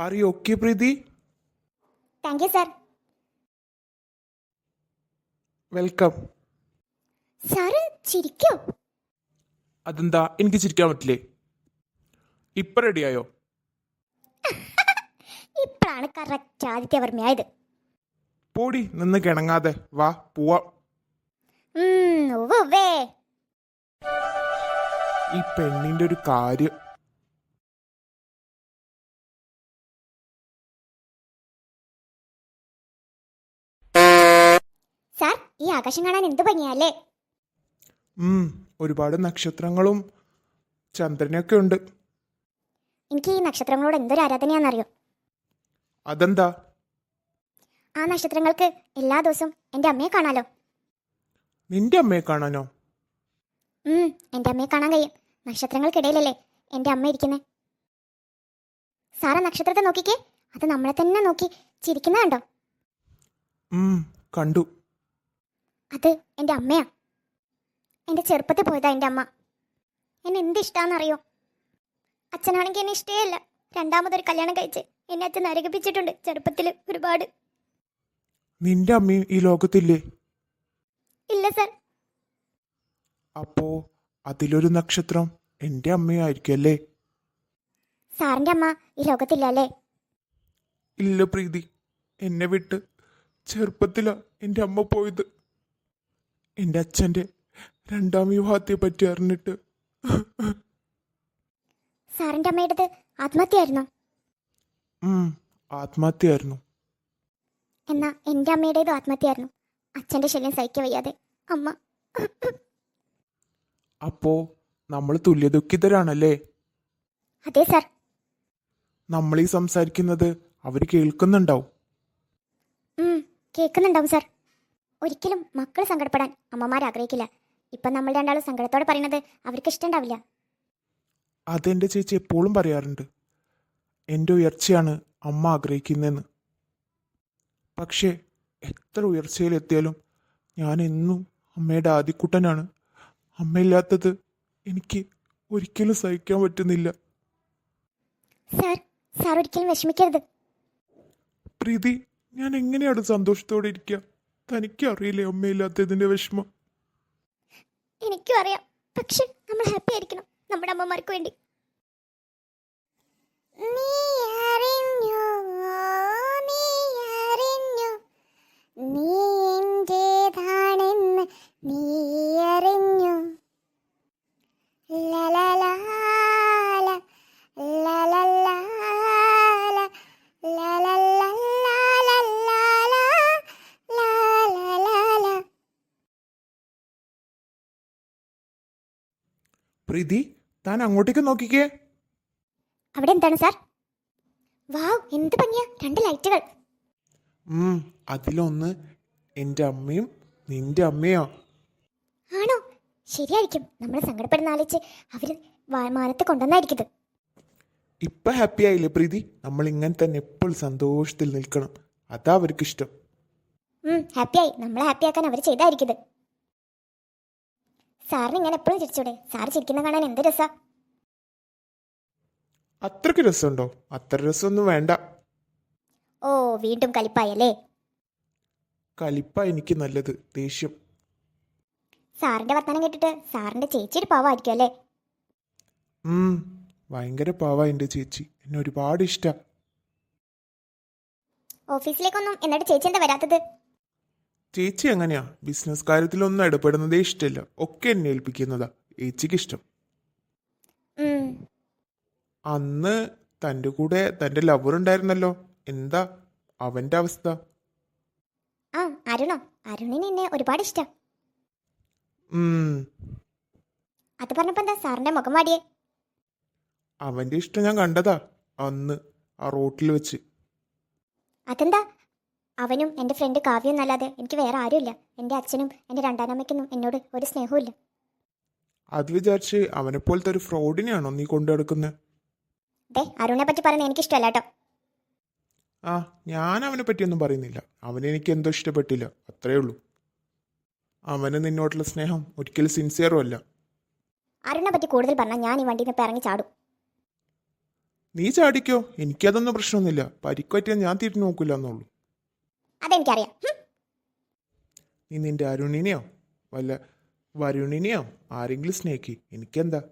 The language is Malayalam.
Are you okay Preethi thank you sir. Welcome. Sir ചിരിക്കോ? അതെന്താ? എനിക്ക് ചിരിക്കാൻ പറ്റില്ലേ? ഇപ്പൊ റെഡിയായോ? ഇപ്പോഴാണ് കറക്റ്റ് ആദിത്യവർമ്മയായത് പോടി നിന്ന് കിണങ്ങാതെ. വാ പോവാം. ഉം, ഉവ്വ് ഉവ്വേ. ഈ പെണ്ണിന്റെ ഒരു കാര്യം സാർ ഈ ആകാശം കാണാൻ എന്ത് ഭംഗിയല്ലേ? ഒരുപാട് നക്ഷത്രങ്ങളും ചന്ദ്രനൊക്കെ ഉണ്ട്. എനിക്ക് ഈ നക്ഷത്രങ്ങളോട് എന്തൊരു ആരാധനയാണെന്നറിയോ? അതെന്താ? ആ നക്ഷത്രങ്ങൾക്ക് എല്ലാ ദിവസവും എന്റെ അമ്മയെ കാണാലോ? നിന്റെ അമ്മയെ കാണാനോ? എന്റെ അമ്മയെ കാണാൻ കഴിയും. നക്ഷത്രങ്ങൾക്കിടയിലല്ലേ എന്റെ അമ്മ ഇരിക്കുന്നത് സാറ നക്ഷത്രത്തെ നോക്കിക്കേ. അത് നമ്മളെ തന്നെ നോക്കി ചിരിക്കുന്ന കണ്ടോ? കണ്ടു. അത് എന്റെ അമ്മയാ. എന്റെ ചെറുപ്പത്തിൽ പോയതാ എന്റെ അമ്മ. എന്നെ എന്ത് ഇഷ്ടാന്നറിയോ? അച്ഛനാണെങ്കിൽ എന്നെ ഇഷ്ടേയല്ല. രണ്ടാമതൊരു കല്യാണം കഴിച്ച് എന്നെ അച്ഛൻ നരകിപ്പിച്ചിട്ടുണ്ട് ചെറുപ്പത്തിൽ ഒരുപാട്. നിന്റെ അമ്മയും ഈ ലോകത്തില്ലേ? ഇല്ല സർ. അപ്പോ അതിലൊരു നക്ഷത്രം എന്റെ അമ്മയായിരിക്കും അല്ലേ സാറിന്റെ അമ്മ ഈ ലോകത്തില്ല അല്ലേ ഇല്ല പ്രീതി. എന്നെ വിട്ട് ചെറുപ്പത്തിലാ എന്റെ അമ്മ പോയത്. എന്റെ അച്ഛന്റെ രണ്ടാം വിവാഹത്തെ പറ്റി അറിഞ്ഞിട്ട്. സാറിന്റെ അമ്മയുടേത് ആത്മഹത്യയായിരുന്നു? ആത്മഹത്യയായിരുന്നു. എന്നാ എന്റെ അമ്മയുടേതും ആത്മഹത്യയായിരുന്നു. അച്ഛന്റെ ശല്യം സഹിക്കാൻ വയ്യാതെ. അമ്മ. അപ്പോ നമ്മൾ തുല്യ തുല്യദുഃഖിതരാണല്ലേ? അതെ സാർ. നമ്മൾ ഈ സംസാരിക്കുന്നത് അവർ കേൾക്കുന്നുണ്ടാവും. കേൾക്കുന്നുണ്ടാവും സാർ. ഒരിക്കലും മക്കൾ സങ്കടപ്പെടാൻ അമ്മമാർ ആഗ്രഹിക്കില്ല. ഇപ്പം നമ്മൾ രണ്ടാളും സങ്കടത്തോടെ പറയുന്നത് അവർക്ക് ഇഷ്ടമുണ്ടാവില്ല അതെന്റെ ചേച്ചി എപ്പോഴും പറയാറുണ്ട്. എന്റെ ഉയർച്ചയാണ് അമ്മ ആഗ്രഹിക്കുന്നതെന്ന്. പക്ഷേ എത്ര ഉയർച്ചയിലെത്തിയാലും ഞാൻ എന്നും അമ്മയുടെ ആദിക്കുട്ടനാണ്. അമ്മയില്ലാത്തത് എനിക്ക് ഒരിക്കലും സഹിക്കാൻ പറ്റുന്നില്ല. സാർ സാർ ഒരിക്കലും വിഷമിക്കരുത്. പ്രീതി ഞാൻ എങ്ങനെയാണ് സന്തോഷത്തോടെ ഇരിക്കുക? തനിക്ക് അമ്മയില്ലാത്തതിന്റെ വിഷമം? എനിക്കും അറിയാം. പക്ഷെ നമ്മൾ ഹാപ്പി ആയിരിക്കണം. നമ്മുടെ അമ്മമാർക്ക് വേണ്ടി. നീ പ്രീതി താൻ അങ്ങോട്ടേക്ക് നോക്കിക്കേ. അവിടെ എന്താണ് സാർ? വാവ് എന്ത് ഭംഗിയാ. രണ്ട് ലൈറ്റുകൾ. അതിലൊന്ന് എന്റെ അമ്മയും നിന്റെ അമ്മയോ. ആണോ? ശരിയായിരിക്കും. നമ്മൾ സങ്കടപ്പെടുന്ന ആലോചിച്ച് അവർ മാനത്ത് കൊണ്ടുവന്നായിരിക്കും ഇപ്പൊ ഹാപ്പി ആയില്ലേ പ്രീതി? നമ്മൾ ഇങ്ങനെ തന്നെ എപ്പോഴും സന്തോഷത്തിൽ നിൽക്കണം. അതാ അവർക്ക് ഇഷ്ടം ഹാപ്പി ആയി. നമ്മളെ ഹാപ്പി ആക്കാൻ അവർ ചെയ്തായിരിക്കും. സാറിന് ഇങ്ങനെ എപ്പോഴും ചിരിച്ചൂടെ. സാറ് ചിരിക്കുന്ന കാണാൻ എന്ത് രസാ. അത്രയ്ക്ക് രസമുണ്ടോ? അത്ര രസമൊന്നും വേണ്ട. ഓ വീണ്ടും കലിപ്പായല്ലേ കലിപ്പ എനിക്ക് നല്ലത് ദേഷ്യം. സാറിന്റെ വർത്തമാനം കേട്ടിട്ട് സാറിന്റെ ചേച്ചി ഒരു പാവായിരിക്കും അല്ലേ? ഉം, ഭയങ്കര പാവ എന്റെ ചേച്ചി. എന്നെ ഒരുപാട് ഇഷ്ടം. ഓഫീസിലേക്കൊന്നും എന്നിട്ട് ചേച്ചി എന്താ വരാത്തത്? ചേച്ചി എങ്ങനെയാ? ബിസിനസ് കാര്യത്തിലൊന്നും ഇടപെടുന്നതേ ഇഷ്ടമില്ല ഒക്കെ എന്നെ ഏൽപ്പിക്കുന്നതാ. ചേച്ചിക്ക് ഇഷ്ടം. അന്ന് തന്റെ കൂടെ തന്റെ ലവർ ഉണ്ടായിരുന്നല്ലോ. എന്താ? അവന്റെ അവസ്ഥ? ആ അരുണോ? അരുണിന് എന്നെ ഒരുപാട് ഇഷ്ടം. ഉം, അത് പറഞ്ഞപ്പോ എന്താ സാറിന്റെ മുഖം വാടിയേ? അവന്റെ ഇഷ്ടം ഞാൻ കണ്ടതാ. അന്ന് ആ റോട്ടിൽ വെച്ച്. അതെന്താ? അവനും എന്റെ ഫ്രണ്ട് കാവ്യം എന്നല്ലാതെ എനിക്ക് വേറെ ആരുമില്ല. എന്റെ അച്ഛനും എന്റെ രണ്ടാനമ്മയ്ക്കൊന്നും എന്നോട് ഒരു സ്നേഹവും അത് വിചാരിച്ച് അവനെപ്പോലത്തെ ഒരു ഫ്രോഡിനെയാണോ നീ കൊണ്ടു നടക്കുന്നത് ദേ അരുണിനെ പറ്റി പറയുന്നത് എനിക്ക് ഇഷ്ടമല്ല കേട്ടോ. ആ ഞാൻ അവനെ പറ്റിയൊന്നും പറയുന്നില്ല. അവനെനിക്ക് എന്തോ ഇഷ്ടപ്പെട്ടില്ല. അത്രേ ഉള്ളൂ. അവന് നിന്നോട്ടുള്ള സ്നേഹം ഒരിക്കലും സിൻസിയറും അല്ല. അരുണിനെ പറ്റി കൂടുതൽ പറഞ്ഞാൽ ഞാൻ ഈ വണ്ടിയിൽ നിന്ന് ഇറങ്ങി ചാടും. നീ ചാടിക്കോ. എനിക്കതൊന്നും പ്രശ്നമൊന്നുമില്ല. പരിക്കുപറ്റിയാൽ ഞാൻ തിരിഞ്ഞു നോക്കില്ല എന്നുള്ളൂ അതെനിക്കറിയാം. നീ നിന്റെ അരുണിനെയോ? വല്ല വരുണിനെയോ? ആരെങ്കിലും സ്നേഹിക്കി. എനിക്കെന്താ?